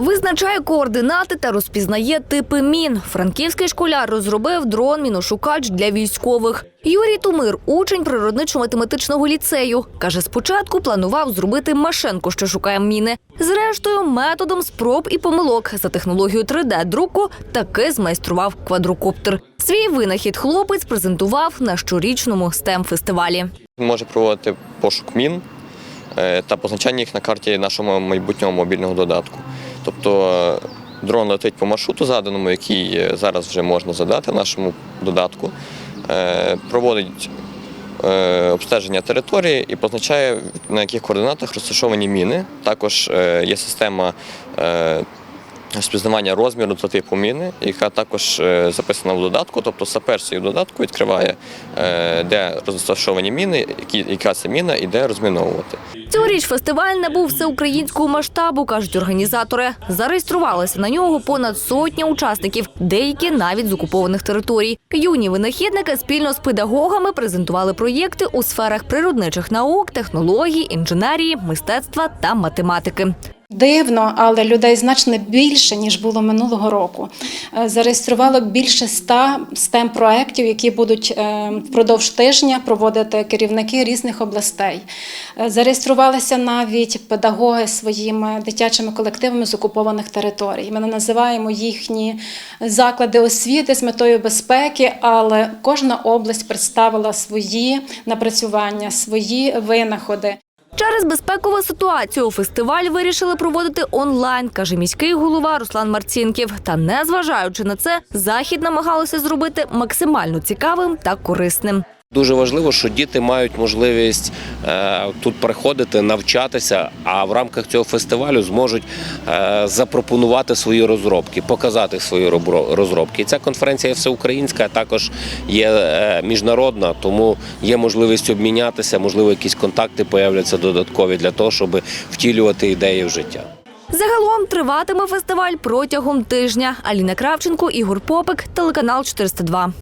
Визначає координати та розпізнає типи мін. Франківський школяр розробив дрон міношукач для військових. Юрій Тумир, учень природничо-математичного ліцею, каже, спочатку планував зробити машинку, що шукає міни. Зрештою, методом спроб і помилок за технологією 3D-друку таки змайстрував квадрокоптер. Свій винахід хлопець презентував на щорічному stem фестивалі може проводити пошук мін е, та позначання їх на карті нашого майбутнього мобільного додатку. Тобто е, дрон летить по маршруту заданому, який е, зараз вже можна задати нашому додатку, е, проводить обстеження території і позначає, на яких координатах розташовані міни. Також є система розпізнавання розміру та типу міни, яка також е, записана в додатку. Тобто сапер в додатку відкриває, е, де розташовані міни, яка це міна і де розміновувати. Цьогоріч фестиваль набув всеукраїнського масштабу, кажуть організатори. Зареєструвалися на нього понад сотня учасників, деякі навіть з окупованих територій. Юні винахідники спільно з педагогами презентували проєкти у сферах природничих наук, технологій, інженерії, мистецтва та математики. Дивно, але людей значно більше ніж було минулого року. Е, Зареєструвало більше ста stem проєктів, які будуть е, впродовж тижня проводити керівники різних областей. Е, Зареєструвалися навіть педагоги своїми дитячими колективами з окупованих територій. Ми не називаємо їхні заклади освіти з метою безпеки, але кожна область представила свої напрацювання, свої винаходи. Через безпекову ситуацію фестиваль вирішили проводити онлайн, каже міський голова Руслан Марцінків. Та незважаючи на це, захід намагалося зробити максимально цікавим та корисним. Дуже важливо, що діти мають можливість е, тут приходити, навчатися, а в рамках цього фестивалю зможуть е, запропонувати свої розробки, показати свої розробки. І ця конференція всеукраїнська, а також є е, міжнародна, тому є можливість обмінятися, можливо, якісь контакти появляться додаткові для того, щоб втілювати ідеї в життя. Загалом триватиме фестиваль протягом тижня. Аліна Кравченко, Ігор Попик, телеканал 402.